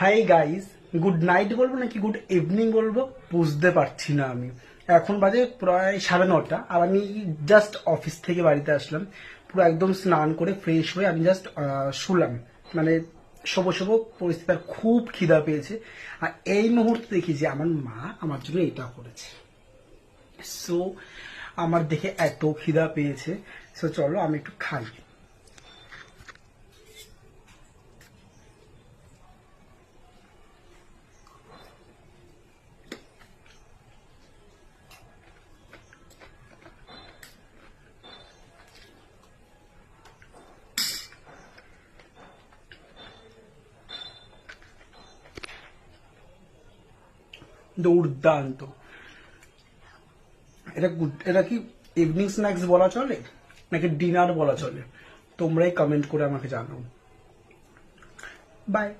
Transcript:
Hi guys good night বলব নাকি good evening বলব? বুঝতে পারছি না আমি। এখন বাজে প্রায় সাড়ে নটা, আর আমি জাস্ট অফিস থেকে বাড়িতে আসলাম। পুরো একদম স্নান করে ফ্রেশ হয়ে আমি জাস্ট শুলাম। মানে শোবো শোবো পরিস্থিতি খুব খিদা পেয়েছে। আর এই মুহূর্তে দেখি যে আমার মা আমার জন্য এটা করেছে। সো আমার দেখে এত খিদা পেয়েছে। সো চলো আমি একটু খাই। দুর্দান্ত এটা এটা কি ইভিনিং স্ন্যাক্স বলা চলে? নাকি ডিনার বলা চলে? তোমরাই কমেন্ট করে আমাকে জানাও। বাই